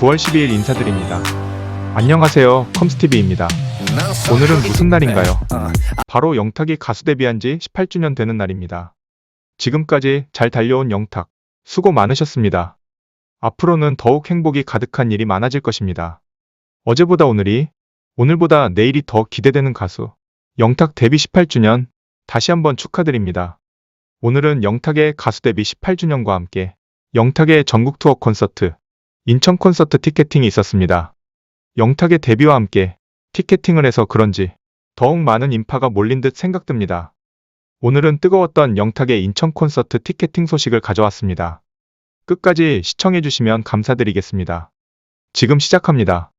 9월 12일 인사드립니다. 안녕하세요. 컴스티비입니다. 오늘은 무슨 날인가요? 바로 영탁이 가수 데뷔한 지 18주년 되는 날입니다. 지금까지 잘 달려온 영탁, 수고 많으셨습니다. 앞으로는 더욱 행복이 가득한 일이 많아질 것입니다. 어제보다 오늘이, 오늘보다 내일이 더 기대되는 가수, 영탁 데뷔 18주년, 다시 한번 축하드립니다. 오늘은 영탁의 가수 데뷔 18주년과 함께 영탁의 전국 투어 콘서트, 인천 콘서트 티켓팅이 있었습니다. 영탁의 데뷔와 함께 티켓팅을 해서 그런지 더욱 많은 인파가 몰린 듯 생각됩니다. 오늘은 뜨거웠던 영탁의 인천 콘서트 티켓팅 소식을 가져왔습니다. 끝까지 시청해주시면 감사드리겠습니다. 지금 시작합니다.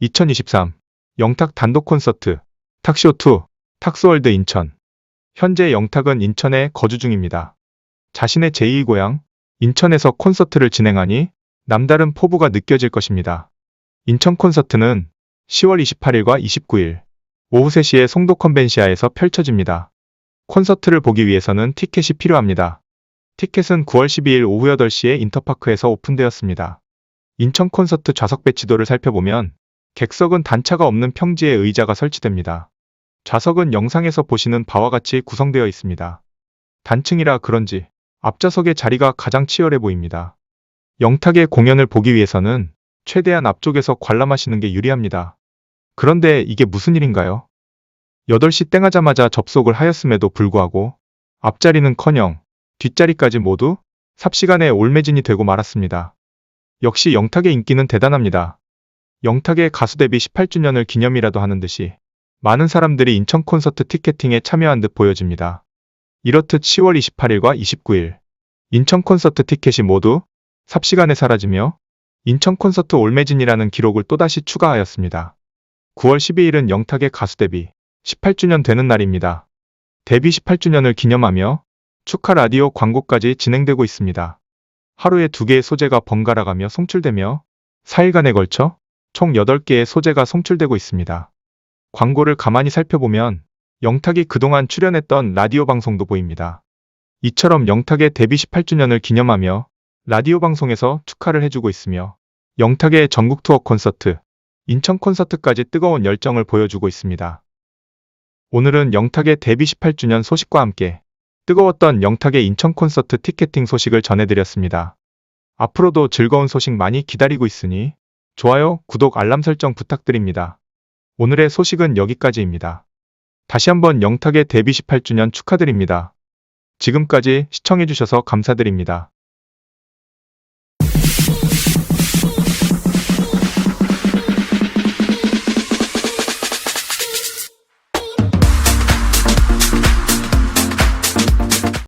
2023 영탁 단독 콘서트 탁쇼2 탁스월드 인천 현재 영탁은 인천에 거주 중입니다. 자신의 제2 고향 인천에서 콘서트를 진행하니 남다른 포부가 느껴질 것입니다. 인천 콘서트는 10월 28일과 29일 오후 3시에 송도 컨벤시아에서 펼쳐집니다. 콘서트를 보기 위해서는 티켓이 필요합니다. 티켓은 9월 12일 오후 8시에 인터파크에서 오픈되었습니다. 인천 콘서트 좌석 배치도를 살펴보면 객석은 단차가 없는 평지에 의자가 설치됩니다. 좌석은 영상에서 보시는 바와 같이 구성되어 있습니다. 단층이라 그런지 앞좌석의 자리가 가장 치열해 보입니다. 영탁의 공연을 보기 위해서는 최대한 앞쪽에서 관람하시는 게 유리합니다. 그런데 이게 무슨 일인가요? 8시 땡하자마자 접속을 하였음에도 불구하고 앞자리는커녕 뒷자리까지 모두 삽시간에 올매진이 되고 말았습니다. 역시 영탁의 인기는 대단합니다. 영탁의 가수 데뷔 18주년을 기념이라도 하는 듯이 많은 사람들이 인천 콘서트 티켓팅에 참여한 듯 보여집니다. 이렇듯 10월 28일과 29일 인천 콘서트 티켓이 모두 삽시간에 사라지며 인천 콘서트 올매진이라는 기록을 또다시 추가하였습니다. 9월 12일은 영탁의 가수 데뷔 18주년 되는 날입니다. 데뷔 18주년을 기념하며 축하 라디오 광고까지 진행되고 있습니다. 하루에 두 개의 소재가 번갈아가며 송출되며 4일간에 걸쳐 총 8개의 소재가 송출되고 있습니다. 광고를 가만히 살펴보면 영탁이 그동안 출연했던 라디오 방송도 보입니다. 이처럼 영탁의 데뷔 18주년을 기념하며 라디오 방송에서 축하를 해주고 있으며 영탁의 전국 투어 콘서트, 인천 콘서트까지 뜨거운 열정을 보여주고 있습니다. 오늘은 영탁의 데뷔 18주년 소식과 함께 뜨거웠던 영탁의 인천 콘서트 티켓팅 소식을 전해드렸습니다. 앞으로도 즐거운 소식 많이 기다리고 있으니 좋아요, 구독, 알람 설정 부탁드립니다. 오늘의 소식은 여기까지입니다. 다시 한번 영탁의 데뷔 18주년 축하드립니다. 지금까지 시청해주셔서 감사드립니다.